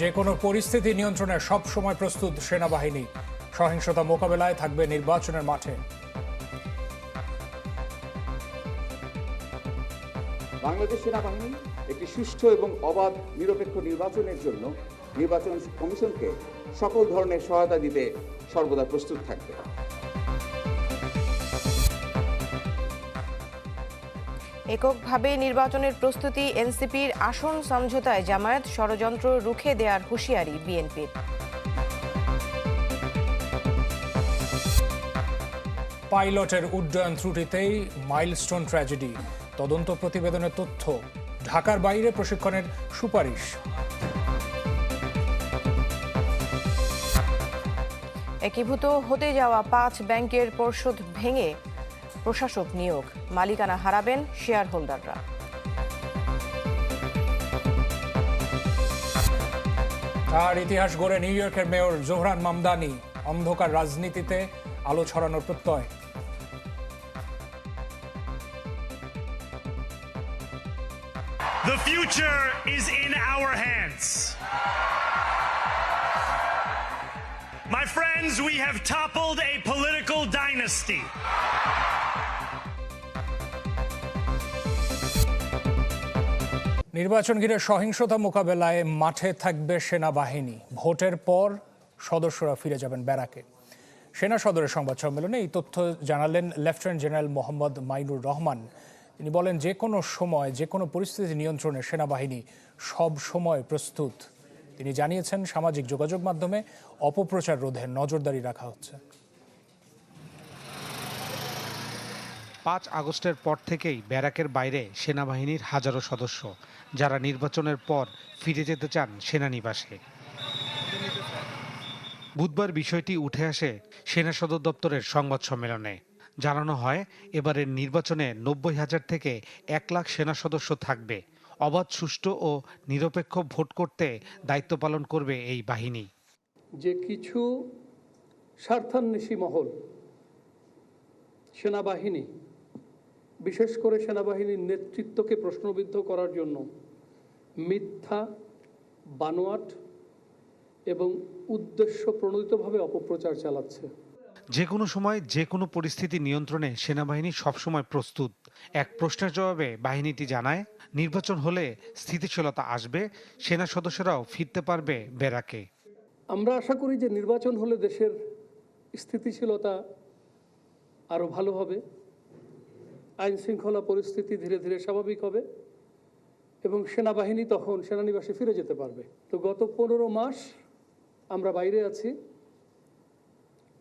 যে কোনো পরিস্থিতি নিয়ন্ত্রণে সব সময় প্রস্তুত সেনাবাহিনী। সহিংসতা মোকাবেলায় থাকবে নির্বাচনের মাঠে। বাংলাদেশ সেনাবাহিনী একটি সুষ্ঠু এবং অবাধ নিরপেক্ষ নির্বাচনের জন্য নির্বাচন কমিশনকে সকল ধরনের সহায়তা দিতে সর্বদা প্রস্তুত থাকবে। এককভাবে নির্বাচনের প্রস্তুতি এনসিপির আসন সমঝোতায় জামায়াত ষড়যন্ত্র রুখে দেয়ার হুঁশিয়ারি বিএনপির। পাইলটের উড্ডয়ন ত্রুটিতেই মাইলস্টোন ট্র্যাজেডি তদন্ত প্রতিবেদনের তথ্য ঢাকার বাইরে প্রশিক্ষণের সুপারিশ। একীভূত হতে যাওয়া পাঁচ ব্যাংকের পর্ষদ ভেঙে প্রশাসক নিয়োগ মালিকানা হারাবেন শেয়ার হোল্ডাররা আর ইতিহাস গড়ে নিউ ইয়র্কের মেয়র জোহরান মামদানি অন্ধকার রাজনীতিতে আলো ছড়ানোর প্রত্যয় The future is in our hands. My friends, we have toppled a political dynasty. নির্বাচন ঘিরে সহিংসতা মোকাবেলায় মাঠে থাকবে সেনাবাহিনী। ভোটের পর সদস্যরা ফিরে যাবেন ব্যারাকে। সেনা সদরের সংবাদ সম্মেলনে এই তথ্য জানালেন লেফটেন্যান্ট জেনারেল মোহাম্মদ মাইনুর রহমান। তিনি বলেন, যে কোনো সময়, যে কোনো পরিস্থিতি নিয়ন্ত্রণে সেনাবাহিনী সব সময় প্রস্তুত। তিনি জানিয়েছেন, সামাজিক যোগাযোগ মাধ্যমে অপপ্রচার রোধে নজরদারি রাখা হচ্ছে। পাঁচ আগস্টের পর থেকেই ব্যারাকের বাইরে সেনাবাহিনীর হাজারো সদস্য, যারা নির্বাচনের পর ফিরে যেতে চান সেনানিবাসে। বুধবার বিষয়টি উঠে আসে সেনা সদর দপ্তরের সংবাদ সম্মেলনে। জানানো হয়, এবারের নির্বাচনে নব্বই হাজার থেকে এক লাখ সেনা সদস্য থাকবে। অবাধ, সুষ্ঠু ও নিরপেক্ষ ভোট করতে দায়িত্ব পালন করবে এই বাহিনী। যে কিছু স্বার্থান্বেষী মহল, সেনাবাহিনী বিশেষ করে সেনাবাহিনীর নেতৃত্বকে প্রশ্নবিদ্ধ করার জন্য মিথ্যা বানোয়াট এবং উদ্দেশ্য প্রণোদিতভাবে অপপ্রচার চালাচ্ছে। যে কোনো সময় যে কোনো পরিস্থিতি নিয়ন্ত্রণে সেনাবাহিনী সবসময় প্রস্তুত। এক প্রশ্নের জবাবে বাহিনীটি জানায় নির্বাচন হলে স্থিতিশীলতা আসবে সেনা সদস্যরাও ফিরতে পারবে বেরাকে আমরা আশা করি যে নির্বাচন হলে দেশের স্থিতিশীলতা আরও ভালো হবে। আইন শৃঙ্খলা পরিস্থিতি ধীরে ধীরে স্বাভাবিক হবে এবং সেনাবাহিনী তখন সেনানিবাসে ফিরে যেতে পারবে। তো গত পনেরো মাস আমরা বাইরে আছি।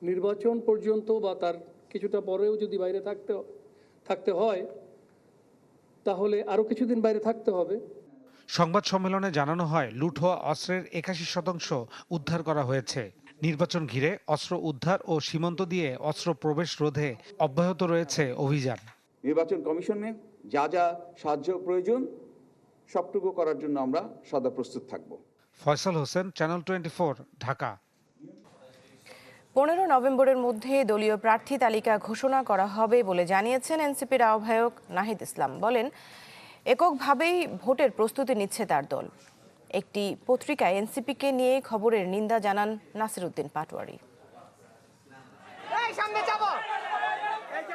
নির্বাচন পর্যন্ত বা তার কিছুটা পরেও যদি বাইরে থাকতে থাকতে হয়, তাহলে আরও কিছুদিন বাইরে থাকতে হবে। সংবাদ সম্মেলনে জানানো হয়, লুট হওয়া অস্ত্রের একাশি শতাংশ উদ্ধার করা হয়েছে। নির্বাচন ঘিরে অস্ত্র উদ্ধার ও সীমান্ত দিয়ে অস্ত্র প্রবেশ রোধে অব্যাহত রয়েছে অভিযান। নির্বাচন কমিশনে যা যা সাহায্য প্রয়োজন সবটুকু করার জন্য আমরা সদা প্রস্তুত থাকব। Faisal Hossain channel twenty Dhaka. পনেরো নভেম্বরের মধ্যে দলীয় প্রার্থী তালিকা ঘোষণা করা হবে বলে জানিয়েছেন এনসিপির আহ্বায়ক নাহিদ ইসলাম। বলেন এককভাবেই ভোটের প্রস্তুতি নিচ্ছে তার দল। একটি পত্রিকায় এনসিপিকে নিয়ে খবরের নিন্দা জানান নাসিরুদ্দিন পাটোয়ারি।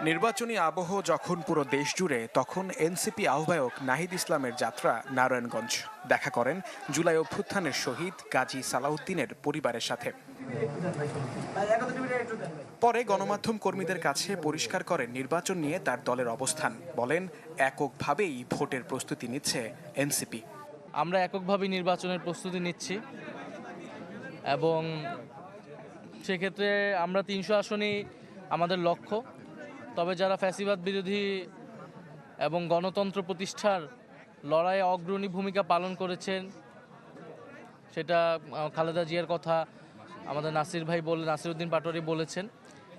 নির্বাচনী আবহ যখন পুরো দেশ জুড়ে, তখন এনসিপি আহ্বায়ক নাহিদ ইসলামের যাত্রা নারায়ণগঞ্জ। দেখা করেন জুলাই অভ্যুত্থানের শহীদ গাজী সালাউদ্দিনের পরিবারের সাথে। পরে গণমাধ্যম কর্মীদের কাছে পরিষ্কার করেন নির্বাচন নিয়ে তার দলের অবস্থান। বলেন, এককভাবেই ভোটের প্রস্তুতি নিচ্ছে এনসিপি। আমরা এককভাবে নির্বাচনের প্রস্তুতি নিচ্ছি। এবং সেক্ষেত্রে আমরা তিনশো আসনই আমাদের লক্ষ্য। তবে যারা ফ্যাসিবাদ বিরোধী এবং গণতন্ত্র প্রতিষ্ঠার লড়াইয়ে অগ্রণী ভূমিকা পালন করেছেন সেটা খালেদা জিয়ার কথা আমাদের নাসির ভাই বলে নাসিরউদ্দিন পাটোয়ারি বলেছেন।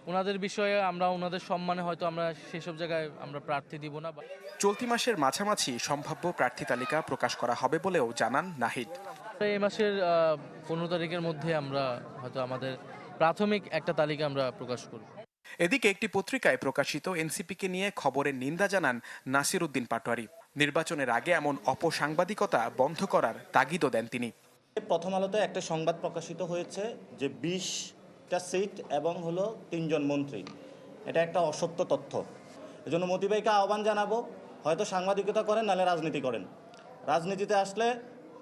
ওনাদের বিষয়ে আমরা ওনাদের সম্মানে হয়তো আমরা সেসব জায়গায় আমরা প্রার্থী দিব না চলতি মাসের মাঝামাঝি সম্ভাব্য প্রার্থী তালিকা প্রকাশ করা হবে বলেও জানান নাহিদ। এই মাসের পনেরো তারিখের মধ্যে আমরা হয়তো আমাদের প্রাথমিক একটা তালিকা আমরা প্রকাশ করব। এদিকে একটি পত্রিকায় প্রকাশিত এনসিপিকে নিয়ে খবরের নিন্দা জানান নাসির উদ্দিন পাটোয়ারি। নির্বাচনের আগে এমন অপসাংবাদিকতা বন্ধ করার তাগিদও দেন তিনি। প্রথম আলোতে একটা সংবাদ প্রকাশিত হয়েছে যে বিশটা সিট এবং হলো তিনজন মন্ত্রী। এটা একটা অসত্য তথ্য। এজন্য মতি ভাইকে আহ্বান জানাব, হয়তো সাংবাদিকতা করেন, নাহলে রাজনীতি করেন। রাজনীতিতে আসলে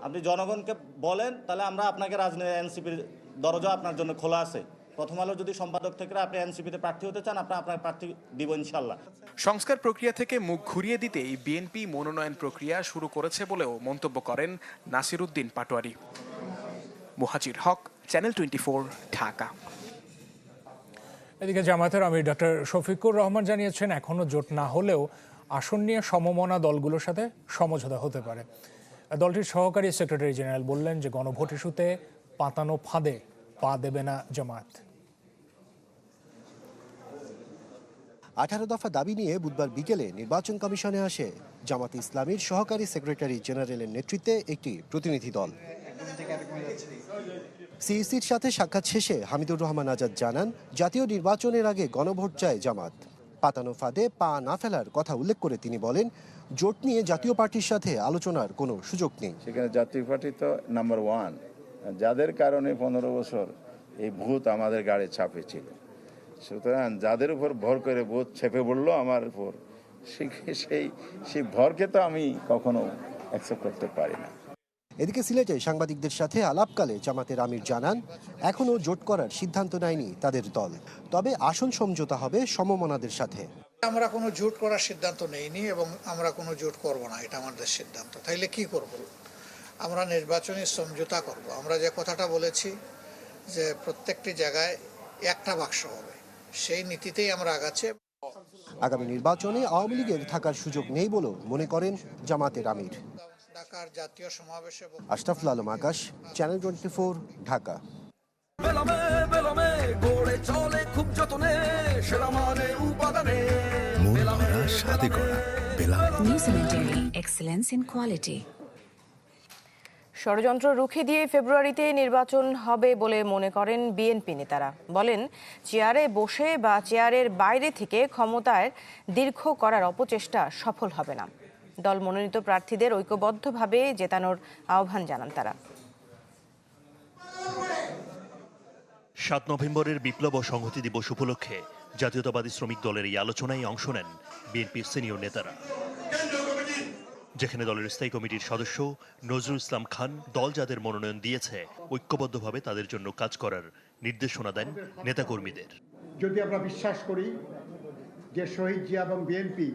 আপনি জনগণকে বলেন, তাহলে আমরা আপনাকে রাজনীতি এনসিপির দরজা আপনার জন্য খোলা আছে। প্রথম আলো যদি সম্পাদক থেকে আপনি এনসিপিতে প্রার্থী হতে চান আপনার আপনার প্রার্থী দিব ইনশাল্লাহ সংস্কার প্রক্রিয়া থেকে মুখ ঘুরিয়ে দিতেই বিএনপি মনোনয়ন প্রক্রিয়া শুরু করেছে বলেও মন্তব্য করেন Nasiruddin Patwari. Muhajir Haque channel twenty Dhaka. এদিকে জামাতের আমির ডক্টর শফিকুর রহমান জানিয়েছেন এখনও জোট না হলেও আসন নিয়ে সমমনা দলগুলোর সাথে সমঝোতা হতে পারে। দলটির সহকারী সেক্রেটারি জেনারেল বললেন যে গণভোট ইস্যুতে পাতানো ফাঁদে পা দেবে না জামায়াত। আঠারো দফা দাবি নিয়ে বুধবার বিকেলে নির্বাচন কমিশনে আসে। জামাত ইসলামীর সহকারী সেক্রেটারি জেনারেলের নেতৃত্বে একটি প্রতিনিধি দল। সিইসির সাথে সাক্ষাৎ শেষে হামিদুর রহমান আজাদ জানান, জাতীয় নির্বাচনের আগে গণভোট চায় জামাত। পাতানো ফাঁদে পা না ফেলার কথা উল্লেখ করে তিনি বলেন, জোট নিয়ে জাতীয় পার্টির সাথে আলোচনার কোনো সুযোগ নেই। সেখানে জাতীয় পার্টি তো নাম্বার ওয়ান। যাদের কারণে পনেরো বছর এই ভূত আমাদের গাড়ি চাপে ছিল সুতরাং যাদের উপর ভর করে বোধ চেপে পড়ল আমার উপর। সেই সেই ভরকে তো আমি কখনো অ্যাকসেপ্ট করতে পারি না। এদিকে সিলেটে সাংবাদিকদের সাথে আলাপকালে জামাতের আমির জানান এখনও জোট করার সিদ্ধান্ত নেয়নি তাদের দল। তবে আসন সমঝোতা হবে সমমনাদের সাথে। আমরা কোনো জোট করার সিদ্ধান্ত নেইনি এবং আমরা কোনো জোট করব না এটা আমাদের সিদ্ধান্ত। তাইলে কি করব? আমরা নির্বাচনী সমঝোতা করব। আমরা যে কথাটা বলেছি যে প্রত্যেকটি জায়গায় একটা বাক্স হবে। সেই নীতিতেই আমরা আগাচ্ছি। আগামী নির্বাচনে আওয়ামী লীগের থাকার সুযোগ নেই বলেও মনে করেন জামাতের আমির। ঢাকার জাতীয় সমাবেশে Ashraful Alam Akash channel twenty four Dhaka excellence in quality ষড়যন্ত্র রুখে দিয়ে ফেব্রুয়ারিতে নির্বাচন হবে বলে মনে করেন বিএনপি নেতারা। বলেন, চেয়ারে বসে বা চেয়ারের বাইরে থেকে ক্ষমতায় দীর্ঘ করার অপচেষ্টা সফল হবে না। দল মনোনীত প্রার্থীদের ঐক্যবদ্ধভাবে জেতানোর আহ্বান জানান তারা। সাত নভেম্বরের বিপ্লব ও সংহতি দিবস উপলক্ষে জাতীয়তাবাদী শ্রমিক দলের এই আলোচনায় অংশ নেন বিএনপির সিনিয়র নেতারা। যেখানে দলের স্থায়ী কমিটির সদস্য নজরুল ইসলাম খান দল যাদের মনোনয়ন দিয়েছে, ঐক্যবদ্ধভাবে তাদের জন্য কাজ করার নির্দেশনা দেন নেতাকর্মীদের। যদি আমরা বিশ্বাস করি যে শহীদ জিয়া এবং বিএনপি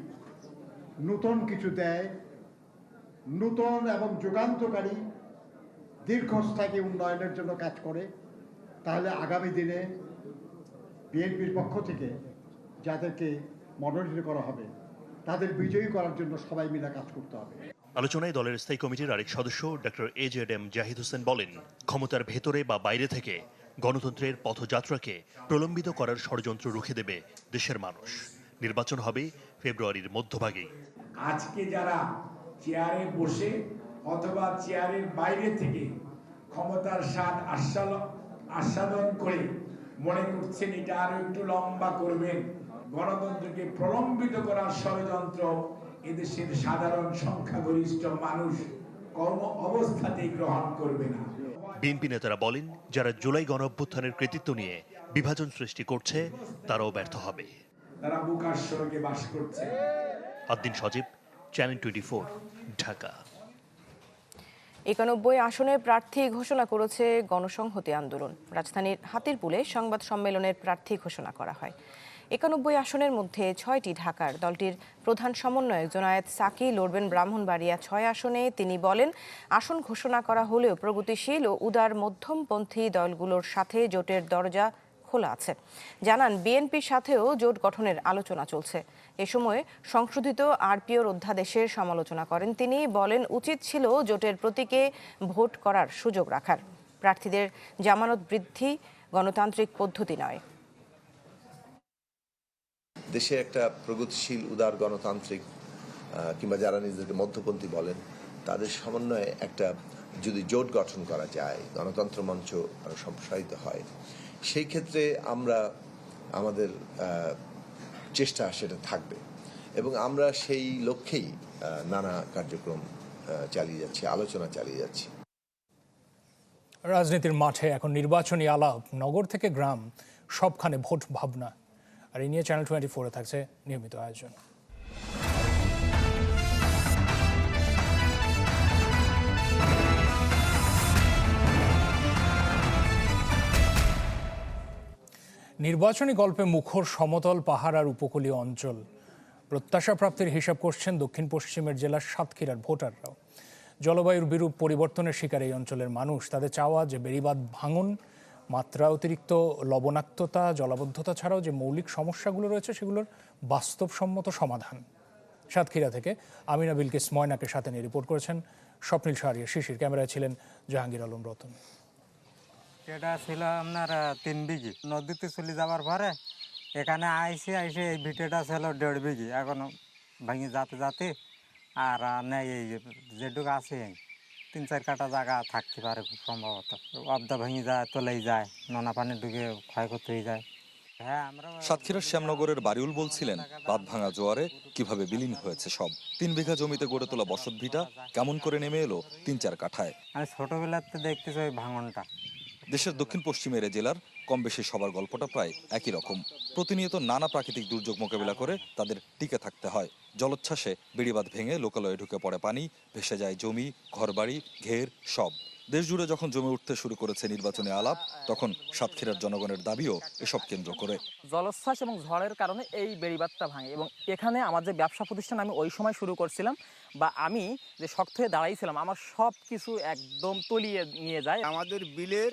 নূতন কিছু দেয়, নূতন এবং যুগান্তকারী দীর্ঘস্থায়ী উন্নয়নের জন্য কাজ করে, তাহলে আগামী দিনে বিএনপির পক্ষ থেকে যাদেরকে মনোনীত করা হবে তাদের বিজয়ী করার জন্য সবাই মিলে কাজ করতে হবে। আলোচনায় দলের স্থায়ী কমিটির আরেক সদস্য doctor A Z M Zahid Hossain বলেন ক্ষমতার ভেতরে বা বাইরে থেকে গণতন্ত্রের পথযাত্রাকে প্রলম্বিত করার ষড়যন্ত্র রুখে দেবে দেশের মানুষ। নির্বাচন হবে ফেব্রুয়ারির মধ্যভাগেই। আজকে যারা চেয়ারে বসে অথবা চেয়ারের বাইরে থেকে ক্ষমতার স্বাদ আস্বাদ- আস্বাদন করে মনে করছেন এটা আরও একটু লম্বা করবেন গণতন্ত্রকে প্রলম্বিত করার ষড়যন্ত্র এদেশের সাধারণ সংখ্যাগরিষ্ঠ মানুষ কর্ম অবস্থাতেই গ্রহণ করবে না। বিএনপি নেতারা বলেন যারা জুলাই গণ অভ্যুত্থানের কৃতিত্ব নিয়ে বিভাজন সৃষ্টি করছে তারাও ব্যর্থ হবে। তারা বুকার বাস করছে। Ad-din Sajib channel twenty Dhaka. একানব্বই আসনে প্রার্থী ঘোষণা করেছে গণসংহতি আন্দোলন। রাজধানীর হাতিরপুলে সংবাদ সম্মেলনের প্রার্থী ঘোষণা করা হয়। একানব্বই আসনের মধ্যে ছয়টি ঢাকার। দলটির প্রধান সমন্বয়ক জোনায়েত সাকি লড়বেন ব্রাহ্মণবাড়িয়া ছয় আসনে। তিনি বলেন, আসন ঘোষণা করা হলেও প্রগতিশীল ও উদার মধ্যমপন্থী দলগুলোর সাথে জোটের দরজা খোলা আছে। জানান, বিএনপির সাথেও জোট গঠনের আলোচনা চলছে। এ সময় সংশোধিত আরপিওর অধ্যাদেশের সমালোচনা করেন তিনি। বলেন, উচিত ছিল জোটের প্রতীকে ভোট করার সুযোগ রাখার। প্রার্থীদের জামানত বৃদ্ধি গণতান্ত্রিক পদ্ধতি নয়। দেশে একটা প্রগতিশীল, উদার গণতান্ত্রিক কিংবা যারা নিজেদেরকে মধ্যপন্থী বলেন, তাদের সমন্বয়ে একটা যদি জোট গঠন করা যায়, গণতন্ত্র মঞ্চ আরও সম্প্রসারিত হয়, সেই ক্ষেত্রে আমরা, আমাদের চেষ্টা সেটা থাকবে। এবং আমরা সেই লক্ষ্যেই নানা কার্যক্রম চালিয়ে যাচ্ছি, আলোচনা চালিয়ে যাচ্ছি। রাজনীতির মাঠে এখন নির্বাচনী আলাপ, নগর থেকে গ্রাম, সবখানে ভোট ভাবনা। আর এই নিয়ে চ্যানেল টোয়েন্টি ফোরে থাকছে নিয়মিত আয়োজন। নির্বাচনী গল্পে মুখর সমতল পাহাড় আর উপকূলীয় অঞ্চল। প্রত্যাশা প্রাপ্তির হিসাব করছেন দক্ষিণ পশ্চিমের জেলার সাতক্ষীরার ভোটাররাও। জলবায়ুর বিরূপ পরিবর্তনের শিকার এই অঞ্চলের মানুষ। তাদের চাওয়া যে বেড়িবাঁধ ভাঙন মাত্রা অতিরিক্ত লবণাক্ততা, জলাবদ্ধতা ছাড়াও যে মৌলিক সমস্যাগুলো রয়েছে, সেগুলোর বাস্তবসম্মত সমাধান। সাতক্ষীরা থেকে আমিনা বিলকিস ময়নাকে সাথে নিয়ে রিপোর্ট করেছেন স্বপ্নীল শাহরিয়া শিশির, ক্যামেরায় ছিলেন জাহাঙ্গীর আলম রতন। এটা ছিল আপনার তিন বিঘি। নদীতে চলে যাওয়ার পরে এখানে আইসে আইসে এই ভিটেটা ছিল দেড় বিঘি। এখন ভাঙি যাতে যাতে, আর নেই, এই যেটুকু আছে। তিন চার কাটা জায়গা থাকতে পারে খুব সম্ভবত। অবদা ভেঙে যায় তোলেই যায় নোনা পানি ঢুকে ক্ষয়ক্ষতি হয়ে যায়। হ্যাঁ সাতক্ষীরার শ্যামনগরের বাড়িউল বলছিলেন বাদ ভাঙা জোয়ারে কীভাবে বিলীন হয়েছে সব। তিন বিঘা জমিতে গড়ে তোলা বসত ভিটা কেমন করে নেমে এলো তিন চার কাঠায়? আমি ছোটবেলাতে দেখতেছি ওই ভাঙনটা। দেশের দক্ষিণ পশ্চিমের জেলার কম বেশি সবার গল্পটা প্রায় একই রকম। প্রতিনিয়ত নানা প্রাকৃতিক দুর্যোগ মোকাবিলা করে তাদের টিকে থাকতে হয়। জলোচ্ছ্বাসে বেড়িবাঁধ ভেঙে লোকালয়ে ঢুকে পড়ে পানি, ভেসে যায় জমি, ঘরবাড়ি, ঘের, সব। দেশ জুড়ে যখন জমে উঠতে শুরু করেছে নির্বাচনী আলাপ তখন সাতক্ষীরার জনগণের দাবিও এসব কেন্দ্র করে। জলোচ্ছ্বাস এবং ঝড়ের কারণে এই বেড়িবাঁধটা ভাঙে এবং এখানে আমার যে ব্যবসা প্রতিষ্ঠান আমি ওই সময় শুরু করছিলাম বা আমি যে শক্ত হয়ে দাঁড়াইছিলাম আমার সব কিছু একদম তলিয়ে নিয়ে যায়। আমাদের বিলের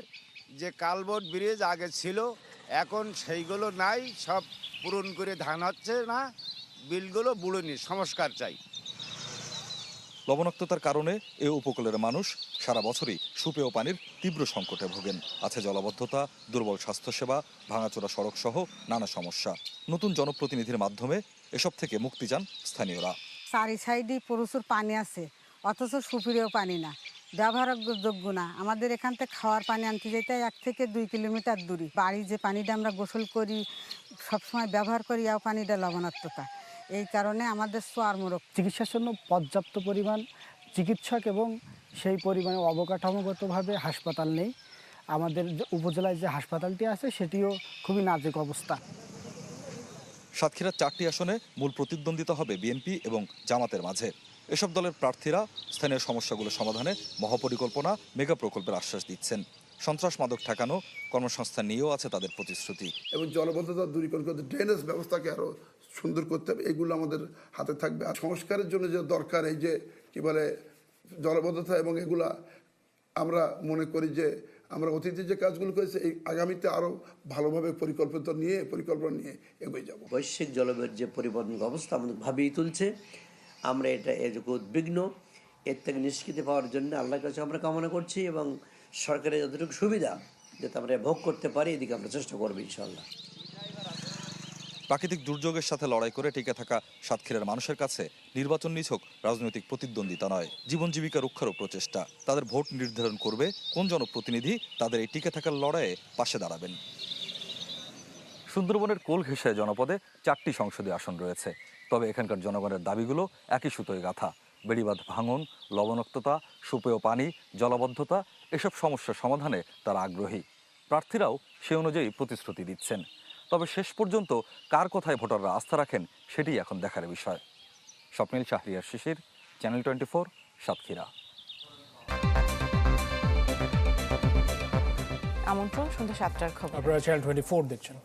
যে কালবট ব্রিজ আগে ছিল এখন সেইগুলো নাই সব পূরণ করে ধান হচ্ছে না বিলগুলো বুড়ো বুড়োনি সংস্কার চাই। লবণাক্ততার কারণে এ উপকূলের মানুষ সারা বছরই সুপেয় পানির তীব্র সংকটে ভোগেন। আছে জলাবদ্ধতা, দুর্বল স্বাস্থ্যসেবা, ভাঙাচোরা সড়ক সহ নানা সমস্যা। নতুন জনপ্রতিনিধির মাধ্যমে এসব থেকে মুক্তি চান স্থানীয়রা। চারি সাইডে প্রচুর পানি আছে, অথচ সুপিরিও পানি না। ব্যবহারযোগ্য না। আমাদের এখান থেকে খাওয়ার পানি আনতে যেতে এক থেকে দুই কিলোমিটার দূরে। বাড়ি যে পানিটা আমরা গোসল করি, সবসময় ব্যবহার করি, এও পানিটা লবণাক্ততা। এই কারণে আমাদের সোয়ার মোরগ চিকিৎসার জন্য পর্যাপ্ত পরিমাণ চিকিৎসক এবং সেই পরিমাণে অবকাঠামোগতভাবে হাসপাতাল নেই। আমাদের যে উপজেলায় যে হাসপাতালটি আছে সেটিও খুবই নাজুক অবস্থা। সাতক্ষীরার চারটি আসনে মূল প্রতিদ্বন্দ্বিতা হবে বিএনপি এবং জামাতের মাঝে। এসব দলের প্রার্থীরা স্থানীয় সমস্যাগুলো সমাধানে মহাপরিকল্পনা মেগা প্রকল্পের আশ্বাস দিচ্ছেন। সন্ত্রাস মাদক ঠেকানো কর্মসংস্থান নিয়েও আছে তাদের প্রতিশ্রুতি। এবং জলবদ্ধতা দূরীকরণ করতে ড্রেনেজ ব্যবস্থাকে আরও সুন্দর করতে হবে, এগুলো আমাদের হাতে থাকবে। আর সংস্কারের জন্য যে দরকার, এই যে কি বলে, জলবদ্ধতা এবং এগুলা, আমরা মনে করি যে, আমরা অতীতে যে কাজগুলো করেছি, এই আগামীতে আরও ভালোভাবে পরিকল্পিত নিয়ে, পরিকল্পনা নিয়ে এগিয়ে যাব। বৈশ্বিক জলবায়ুর যে পরিবর্তন অবস্থা আমাদের ভাবিয়ে তুলছে, আমরা এটা এরকম উদ্বিগ্ন। এর থেকে নিষ্কৃতি পাওয়ার জন্য আল্লাহর কাছে আমরা কামনা করছি এবং সরকারের যতটুকু সুবিধা, যাতে আমরা ভোগ করতে পারি, এদিকে আমরা চেষ্টা করব ইনশাল্লাহ প্রাকৃতিক দুর্যোগের সাথে লড়াই করে টিকে থাকা সাতক্ষীরার মানুষের কাছে নির্বাচন নিছক রাজনৈতিক প্রতিদ্বন্দ্বিতা নয়, জীবন জীবিকা রক্ষারও প্রচেষ্টা। তাদের ভোট নির্ধারণ করবে কোন জনপ্রতিনিধি, তাদের এই টিকে থাকার লড়াইয়ে পাশে দাঁড়াবেন। সুন্দরবনের কোল ঘেঁষায় জনপদে চারটি সংসদীয় আসন রয়েছে। তবে এখানকার জনগণের দাবিগুলো একই সুতোয় গাথা। বেড়িবাঁধ ভাঙন, লবণাক্ততা, সুপেয় পানি, জলাবদ্ধতা, এসব সমস্যার সমাধানে তারা আগ্রহী। প্রার্থীরাও সে অনুযায়ী প্রতিশ্রুতি দিচ্ছেন। তবে শেষ পর্যন্ত কার কথায় ভোটাররা আস্থা রাখেন সেটি এখন দেখার বিষয়। Swapnil Shahriar Shishir channel twenty four Satkhira. আমন্ত্রণ সন্ধ্যা সাতটার খবর। আপনারা চ্যানেল টোয়েন্টি ফোর দেখছেন।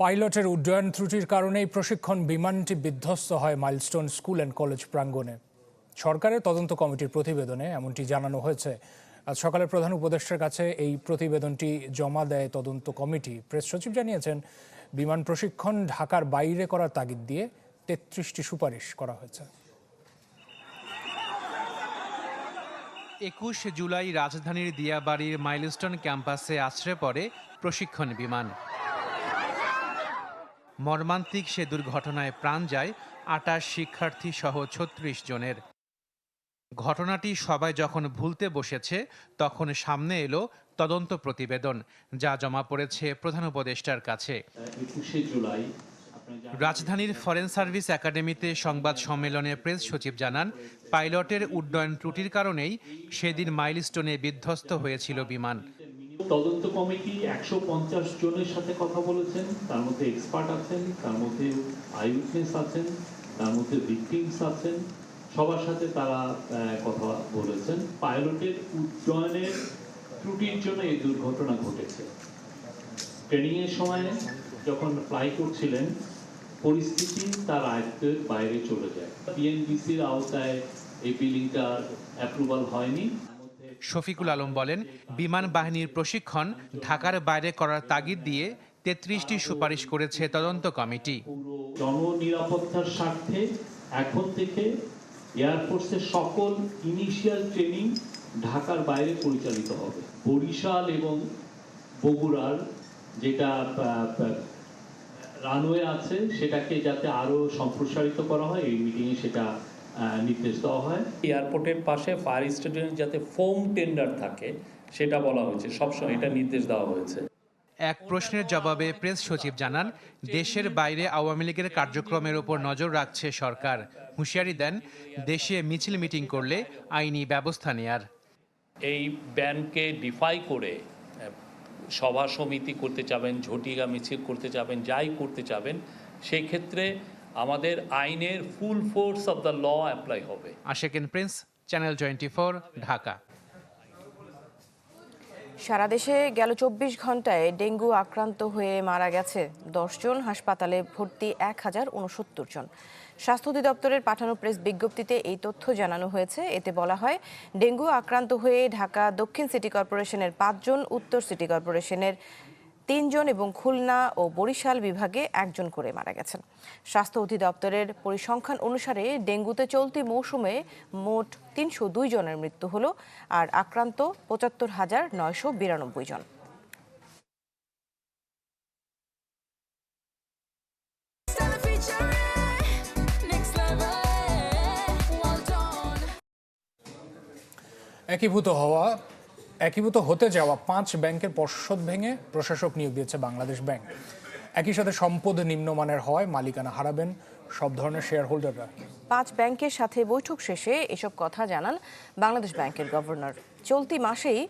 পাইলটের উড্ডয়ন ত্রুটির কারণেই প্রশিক্ষণ বিমানটি বিধ্বস্ত হয় মাইলস্টোন স্কুল অ্যান্ড কলেজ প্রাঙ্গণে। সরকারের তদন্ত কমিটির প্রতিবেদনে এমনটি জানানো হয়েছে। আজ সকালে প্রধান উপদেষ্টার কাছে এই প্রতিবেদনটি জমা দেয় তদন্ত কমিটি। প্রেস সচিব জানিয়েছেন, বিমান প্রশিক্ষণ ঢাকার বাইরে করার তাগিদ দিয়ে তেত্রিশটি সুপারিশ করা হয়েছে। একুশ জুলাই রাজধানীর দিয়াবাড়ির মাইলস্টোন ক্যাম্পাসে আছড়ে পড়ে প্রশিক্ষণ বিমান। মর্মান্তিক সে দুর্ঘটনায় প্রাণ যায় আটাশ শিক্ষার্থী সহ ছত্রিশ জনের। ঘটনাটি সবাই যখন ভুলতে বসেছে তখন সামনে এলো তদন্ত প্রতিবেদন যা জমা পড়েছে প্রধান উপদেষ্টার কাছে। রাজধানীর ফরেন সার্ভিস একাডেমিতে সংবাদ সম্মেলনে প্রেস সচিব জানান পাইলটের উড্ডয়ন ত্রুটির কারণেই সেদিন মাইলস্টোনে বিধ্বস্ত হয়েছিল বিমান। তদন্ত কমিটি একশো পঞ্চাশ জনের সাথে কথা বলেছেন তার মধ্যে এক্সপার্ট আছেন তার মধ্যে আই উইটনেস আছেন তার মধ্যে ভিকটিমস আছেন সবার সাথে তারা কথা বলেছেন। পাইলটের উড্ডয়নের ত্রুটির জন্য এই দুর্ঘটনা ঘটেছে। ট্রেনিং এর সময় যখন ফ্লাই করছিলেন পরিস্থিতি তার আয়ত্তের বাইরে চলে যায়। বিএনবিসির আওতায় এই বিলিংটা অ্যাপ্রুভাল হয়নি। শফিকুল আলম বলেন বিমান বাহিনীর প্রশিক্ষণ ঢাকার বাইরে করার তাগিদ দিয়ে তেত্রিশটি সুপারিশ করেছে তদন্ত কমিটি। জননিরাপত্তার স্বার্থে এখন থেকে এয়ারফোর্সের সকল ইনিশিয়াল ট্রেনিং ঢাকার বাইরে পরিচালিত হবে। বরিশাল এবং বগুড়ার যেটা রানওয়ে আছে, সেটাকে যাতে আরও সম্প্রসারিত করা হয়, এই মিটিংয়ে সেটা নির্দেশ দেওয়া হয়। এয়ারপোর্টের পাশে ফায়ার স্টেশনে যাতে ফোম টেন্ডার থাকে, সেটা বলা হয়েছে। সবসময় এটা নির্দেশ দেওয়া হয়েছে। এক প্রশ্নের জবাবে প্রেস সচিব জানান দেশের বাইরে আওয়ামী লীগের কার্যক্রমের ওপর নজর রাখছে সরকার। হুঁশিয়ারি দেন দেশে মিছিল মিটিং করলে আইনি ব্যবস্থা নেয়ার। এই ব্যানকে ডিফাই করে সভা সমিতি করতে চাবেন ঝটিকা মিছিল করতে চাবেন যাই করতে চাবেন সেই ক্ষেত্রে আমাদের আইনের full force of the law apply হবে। আশেকেন প্রিন্স চ্যানেল টোয়েন্টি ঢাকা। সারা দেশে গেল চব্বিশ ঘন্টায় ডেঙ্গু আক্রান্ত হয়ে মারা গেছে জন হাসপাতালে ভর্তি এক হাজার উনসত্তর জন। স্বাস্থ্য অধিদপ্তরের পাঠানো প্রেস বিজ্ঞপ্তিতে এই তথ্য জানানো হয়েছে। এতে বলা হয়, ডেঙ্গু আক্রান্ত হয়ে ঢাকা দক্ষিণ সিটি কর্পোরেশনের পাঁচজন, উত্তর সিটি কর্পোরেশনের তিনজন এবং খুলনা ও বরিশাল বিভাগে একজন করে মারা গেছেন। স্বাস্থ্য অধিদপ্তরের পরিসংখ্যান অনুসারে ডেঙ্গুতে চলতি মৌসুমে মোট তিনশো দুই জনের মৃত্যু হলো আর আক্রান্ত পঁচাত্তর হাজার নয়শো বিরানব্বই জন। একীভূত হওয়া একীভূত হতে যাওয়া পাঁচ ব্যাংকের পর্ষদ ভেঙে প্রশাসক নিয়োগ দিয়েছে বাংলাদেশ ব্যাংক। একই সাথে সম্পদ নিম্নমানের হয় মালিকানা হারাবেন সব ধরনের শেয়ার হোল্ডাররা পাঁচ ব্যাংকের সাথে বৈঠক শেষে এসব কথা জানান বাংলাদেশ ব্যাংকের গভর্নর। চলতি মাসেই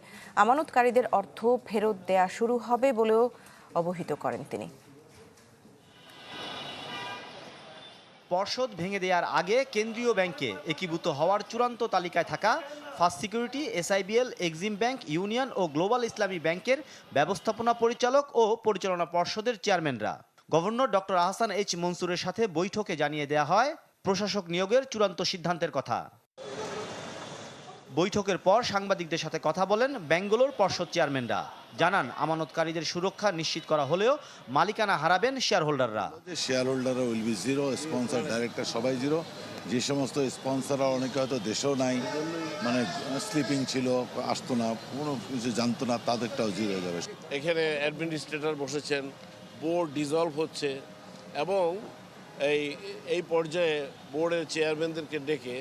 আমানতকারীদের অর্থ ফেরত দেয়া শুরু হবে বলেও অবহিত করেন তিনি। পর্ষদ ভেঙে দেওয়ার আগে কেন্দ্রীয় ব্যাংকে একীভূত হওয়ার চূড়ান্ত তালিকায় থাকা first security, SIBL, Exim bank, Union ও গ্লোবাল ইসলামী ব্যাংকের ব্যবস্থাপনা পরিচালক ও পরিচালনা পর্ষদের চেয়ারম্যানরা। গভর্নর ডক্টর আহসান এইচ মনসুরের সাথে বৈঠকে জানিয়ে দেওয়া হয় প্রশাসক নিয়োগের চূড়ান্ত সিদ্ধান্তের কথা। বৈঠকের পর সাংবাদিকদের সাথে কথা বলেন ব্যাঙ্গালোর পর্ষদ চেয়ারম্যানরা। জানান আমানতকারীদের সুরক্ষা নিশ্চিত করা হলেও মালিকানা হারাবেন শেয়ার হোল্ডাররা শেয়ার হোল্ডাররা will be zero sponsor director সবাই জিরো। যে সমস্ত স্পন্সররা অনেকে হয়তো দেশেও নাই মানে স্লিপিং ছিল আসতো না কোনো কিছু জানতো না তাদেরটাও জিরো হয়ে যাবে। এখানে অ্যাডমিনিস্ট্রেটর বসেছেন বোর্ড ডিজলভ হচ্ছে এবং এই এই পর্যায়ে বোর্ডের চেয়ারম্যানদেরকে ডেকে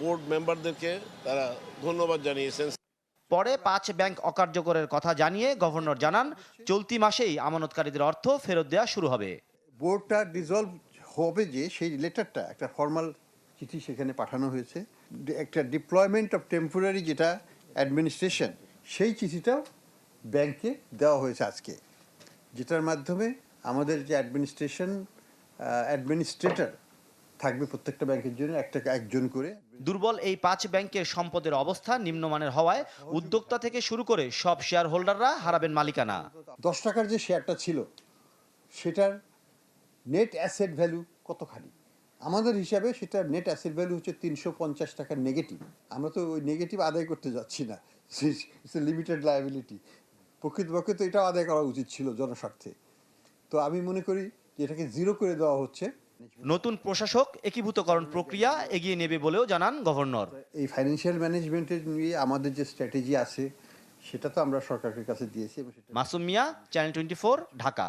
বোর্ড মেম্বারদেরকে তারা ধন্যবাদ জানিয়েছেন। পরে পাঁচ ব্যাংক অকার্যকরের কথা জানিয়ে গভর্নর জানান চলতি মাসেই আমানতকারীদের অর্থ ফেরত দেওয়া শুরু হবে। বোর্ডটা ডিসলভ হবে যে সেই লেটারটা একটা ফর্মাল চিঠি সেখানে পাঠানো হয়েছে। একটা ডিপ্লয়মেন্ট অফ টেম্পোরারি যেটা অ্যাডমিনিস্ট্রেশন সেই চিঠিটাও ব্যাংকে দেওয়া হয়েছে আজকে। যেটার মাধ্যমে আমাদের যে অ্যাডমিনিস্ট্রেশন অ্যাডমিনিস্ট্রেটর থাকবে প্রত্যেকটা ব্যাংকের জন্য একটা একজন করে। দুর্বল এই পাঁচ ব্যাংকের সম্পদের অবস্থা নিম্নমানের হওয়ায় উদ্যোক্তা থেকে শুরু করে সব শেয়ার হোল্ডাররা হারাবেন মালিকানা। দশ টাকার যে শেয়ারটা ছিল সেটার নেট অ্যাসেট ভ্যালু কতখানি? আমাদের হিসাবে সেটা নেট অ্যাসেট ভ্যালু হচ্ছে তিনশো পঞ্চাশ টাকার নেগেটিভ আমরা তো ওই নেগেটিভ আদায় করতে যাচ্ছি না। ইটস এ লিমিটেড লায়াবিলিটি প্রকৃতপক্ষে তো এটাও আদায় করা উচিত ছিল জনস্বার্থে। তো আমি মনে করি যে এটাকে জিরো করে দেওয়া হচ্ছে। নতুন প্রশাসক একীভূতকরণ প্রক্রিয়া এগিয়ে নেবে বলেও জানান গভর্নর। এই ফাইন্যান্সিয়াল ম্যানেজমেন্টের নিয়ে আমাদের যে স্ট্র্যাটেজি আছে সেটা তো আমরা সরকারের কাছে দিয়েছি মাসুম মিয়া চ্যানেল টোয়েন্টি ঢাকা।